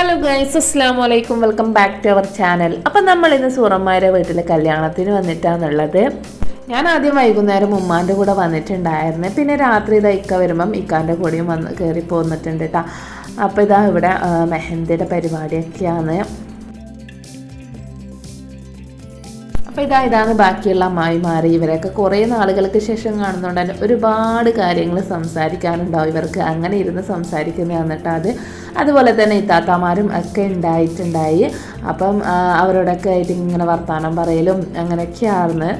Hello guys അസ്സാം വലൈക്കും welcome back to our channel അപ്പം നമ്മൾ ഇന്ന് സൂറന്മാരെ വീട്ടിൽ കല്യാണത്തിന് വന്നിട്ടാണുള്ളത് ഞാൻ ആദ്യം വൈകുന്നേരം ഉമ്മാന്റെ കൂടെ വന്നിട്ടുണ്ടായിരുന്നു. പിന്നെ രാത്രി ഇതാ ഇക്ക വരുമ്പം ഇക്കാന്റെ കൂടെയും വന്ന് കയറി പോന്നിട്ടുണ്ട് കേട്ടോ അപ്പോൾ ഇതാ ഇവിടെ മെഹന്തിയുടെ പരിപാടിയൊക്കെയാണ്. അപ്പോൾ ഇതാ ഇതാണ് ബാക്കിയുള്ള അമ്മായിമാർ ഇവരൊക്കെ കുറേ നാളുകൾക്ക് ശേഷം കാണുന്നുണ്ട് തന്നെ ഒരുപാട് കാര്യങ്ങൾ സംസാരിക്കാനുണ്ടാവും. ഇവർക്ക് അങ്ങനെ ഇരുന്ന് സംസാരിക്കുന്നതാണ് കേട്ടോ അത് അതുപോലെ തന്നെ ഇത്താത്തമാരും ഒക്കെ ഉണ്ടായിട്ടുണ്ടായി. അപ്പം അവരോടൊക്കെ ആയിട്ട് ഇങ്ങനെ വർത്തമാനം പറയലും അങ്ങനെയൊക്കെയായിരുന്നു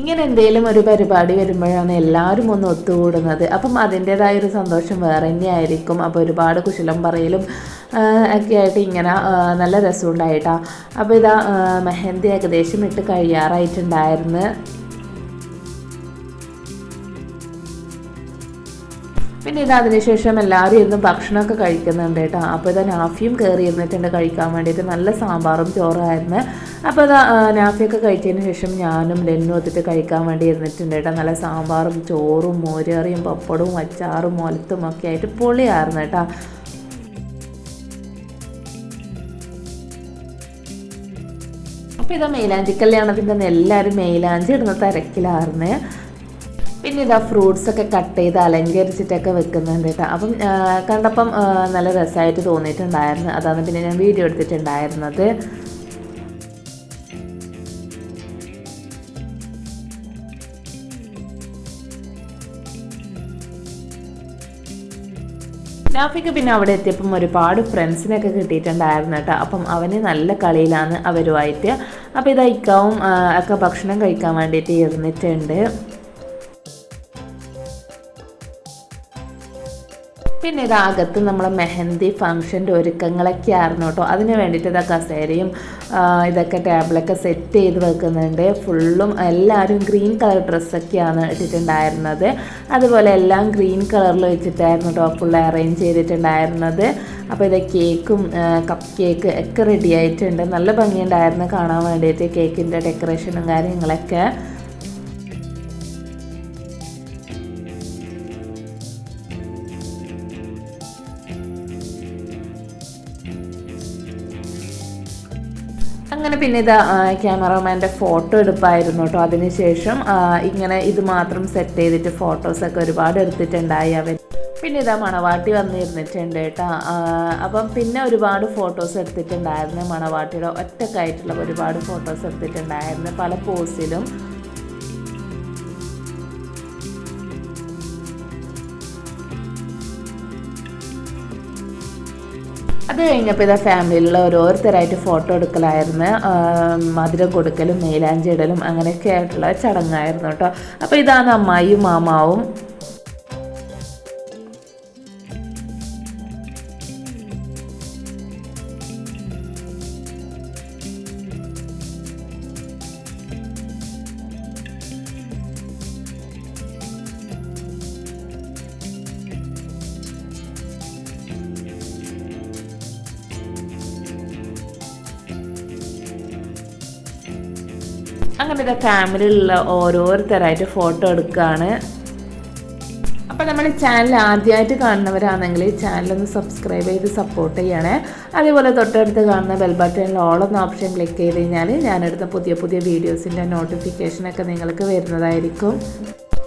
ഇങ്ങനെ എന്തെങ്കിലും ഒരു പരിപാടി വരുമ്പോഴാണ് എല്ലാവരും ഒന്ന് ഒത്തുകൂടുന്നത്. അപ്പം അതിന്റെതായ ഒരു സന്തോഷം വേറെ തന്നെയായിരിക്കും. അപ്പോൾ ഒരുപാട് കുശലം പറയലും ഒക്കെ ആയിട്ട് ഇങ്ങനെ നല്ല രസമുണ്ടായിട്ടാണ് അപ്പോൾ ഇതാ മെഹന്തി ഏകദേശം ഇട്ട് കഴിയാറായിട്ടുണ്ടായിരുന്നു. പിന്നെ ഇത് അതിനുശേഷം എല്ലാവരും ഇരുന്ന് ഭക്ഷണമൊക്കെ കഴിക്കുന്നുണ്ട് കേട്ടോ. അപ്പോൾ ഇതാ നാഫിയും കയറി ഇരുന്നിട്ടുണ്ട് കഴിക്കാൻ വേണ്ടിയിട്ട്. നല്ല സാമ്പാറും ചോറായിരുന്നു അപ്പോൾ ഇതാ നാഫിയൊക്കെ കഴിച്ചതിന് ശേഷം ഞാനും ലെന്നും ഒത്തിട്ട് കഴിക്കാൻ വേണ്ടി ഇരുന്നിട്ടുണ്ട് കേട്ടോ. നല്ല സാമ്പാറും ചോറും മോരേറിയും പപ്പടവും അച്ചാറും മുലത്തും ഒക്കെ ആയിട്ട് പൊളിയായിരുന്നു കേട്ടോ. അപ്പോൾ ഇതാ മൈലാഞ്ചി കല്യാണത്തിന്റെ എല്ലാവരും മൈലാഞ്ചി ഇടുന്ന തിരക്കിലായിരുന്നേ. പിന്നെ ഇതാ ഫ്രൂട്ട്സ് ഒക്കെ കട്ട് ചെയ്ത് അലങ്കരിച്ചിട്ടൊക്കെ വെക്കുന്നുണ്ട് കേട്ടോ അപ്പം കണ്ടപ്പം നല്ല രസമായിട്ട് തോന്നിയിട്ടുണ്ടായിരുന്നു. അതാണ് പിന്നെ ഞാൻ വീഡിയോ എടുത്തിട്ടുണ്ടായിരുന്നത്. നാഫിക്ക് പിന്നെ അവിടെ എത്തിയപ്പം ഒരുപാട് ഫ്രണ്ട്സിനൊക്കെ കിട്ടിയിട്ടുണ്ടായിരുന്നു കേട്ടോ അപ്പം അവന് നല്ല കളിയിലാണ് അവരുമായിട്ട്. അപ്പോൾ ഇതായിക്കാവും ഒക്കെ ഭക്ഷണം കഴിക്കാൻ വേണ്ടിയിട്ട് ഇരുന്നിട്ടുണ്ട്. പിന്നെ ഇത് അകത്ത് നമ്മളെ മെഹന്തി ഫംഗ്ഷന്റെ ഒരുക്കങ്ങളൊക്കെ ആയിരുന്നു കേട്ടോ. അതിന് വേണ്ടിയിട്ട് ഇതാ കസേരയും ഇതൊക്കെ ടേബിളൊക്കെ സെറ്റ് ചെയ്ത് വെക്കുന്നുണ്ട്. ഫുള്ളും എല്ലാവരും ഗ്രീൻ കളർ ഡ്രസ്സൊക്കെയാണ് ഇട്ടിട്ടുണ്ടായിരുന്നത്. അതുപോലെ എല്ലാം ഗ്രീൻ കളറിൽ വെച്ചിട്ടായിരുന്നു കേട്ടോ ഫുൾ അറേഞ്ച് ചെയ്തിട്ടുണ്ടായിരുന്നത്. അപ്പോൾ ഇത് കേക്കും കപ്പ് കേക്ക് ഒക്കെ റെഡി ആയിട്ടുണ്ട്. നല്ല ഭംഗിയുണ്ടായിരുന്നു കാണാൻ വേണ്ടിയിട്ട് കേക്കിന്റെ ഡെക്കറേഷനും കാര്യങ്ങളൊക്കെ. അങ്ങനെ പിന്നെ ഇത് ക്യാമറമാന്റെ ഫോട്ടോ എടുപ്പായിരുന്നു കേട്ടോ അതിനുശേഷം ഇങ്ങനെ ഇത് മാത്രം സെറ്റ് ചെയ്തിട്ട് ഫോട്ടോസൊക്കെ ഒരുപാട് എടുത്തിട്ടുണ്ടായി അവർ പിന്നെ ഇതാ മണവാട്ടി വന്നിരുന്നിട്ടുണ്ട് കേട്ടോ അപ്പം പിന്നെ ഒരുപാട് ഫോട്ടോസ് എടുത്തിട്ടുണ്ടായിരുന്നു മണവാട്ടിയുടെ ഒറ്റക്കായിട്ടുള്ള ഒരുപാട് ഫോട്ടോസ് എടുത്തിട്ടുണ്ടായിരുന്നു പല പോസിലും അത് കഴിഞ്ഞപ്പോൾ ഇതാ ഫാമിലിയിലുള്ള ഓരോരുത്തരായിട്ട് ഫോട്ടോ എടുക്കലായിരുന്നു. മധുരം കൊടുക്കലും മേലാഞ്ചി ഇടലും അങ്ങനെയൊക്കെ ആയിട്ടുള്ള ചടങ്ങായിരുന്നു കേട്ടോ. അപ്പോൾ ഇതാണ് അമ്മായിയും മാമാവും. അങ്ങനെ ഇതാ ഫാമിലിയിലുള്ള ഓരോരുത്തരായിട്ട് ഫോട്ടോ എടുക്കുകയാണ് അപ്പോൾ നമ്മൾ ചാനൽ ആദ്യമായിട്ട് കാണുന്നവരാണെങ്കിൽ ചാനലൊന്ന് സബ്സ്ക്രൈബ് ചെയ്ത് സപ്പോർട്ട് ചെയ്യണേ. അതേപോലെ തൊട്ടടുത്ത് കാണുന്ന ബെൽ ബട്ടണിൽ ഓപ്ഷൻ ക്ലിക്ക് ചെയ്ത് കഴിഞ്ഞാൽ ഞാനെടുത്ത പുതിയ പുതിയ വീഡിയോസിന്റെ നോട്ടിഫിക്കേഷനൊക്കെ നിങ്ങൾക്ക് വരുന്നതായിരിക്കും.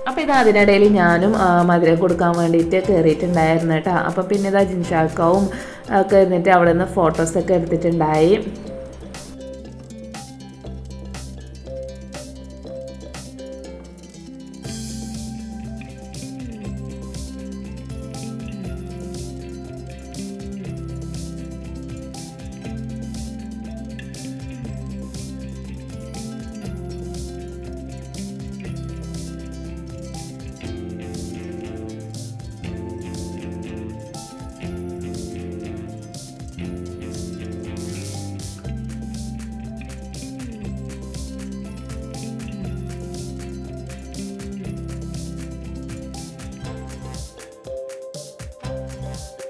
അപ്പോൾ ഇത് അതിനിടയിൽ ഞാനും മധുരം കൊടുക്കാൻ വേണ്ടിയിട്ട് കയറിയിട്ടുണ്ടായിരുന്നു കേട്ടോ. അപ്പോൾ പിന്നെ ഇതാ ജിൻഷാക്കാവും ഒക്കെ ഇരുന്നിട്ട് അവിടെ നിന്ന് ഫോട്ടോസൊക്കെ എടുത്തിട്ടുണ്ടായി.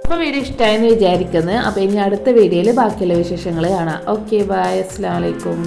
അപ്പോൾ വീഡിയോ ഇഷ്ടമായെന്ന് വിചാരിക്കുന്നത് അപ്പോൾ ഇനി അടുത്ത വീഡിയോയിൽ ബാക്കിയുള്ള വിശേഷങ്ങൾ കാണാം. ഓക്കെ ബായ് അസ്സാം വലൈക്കും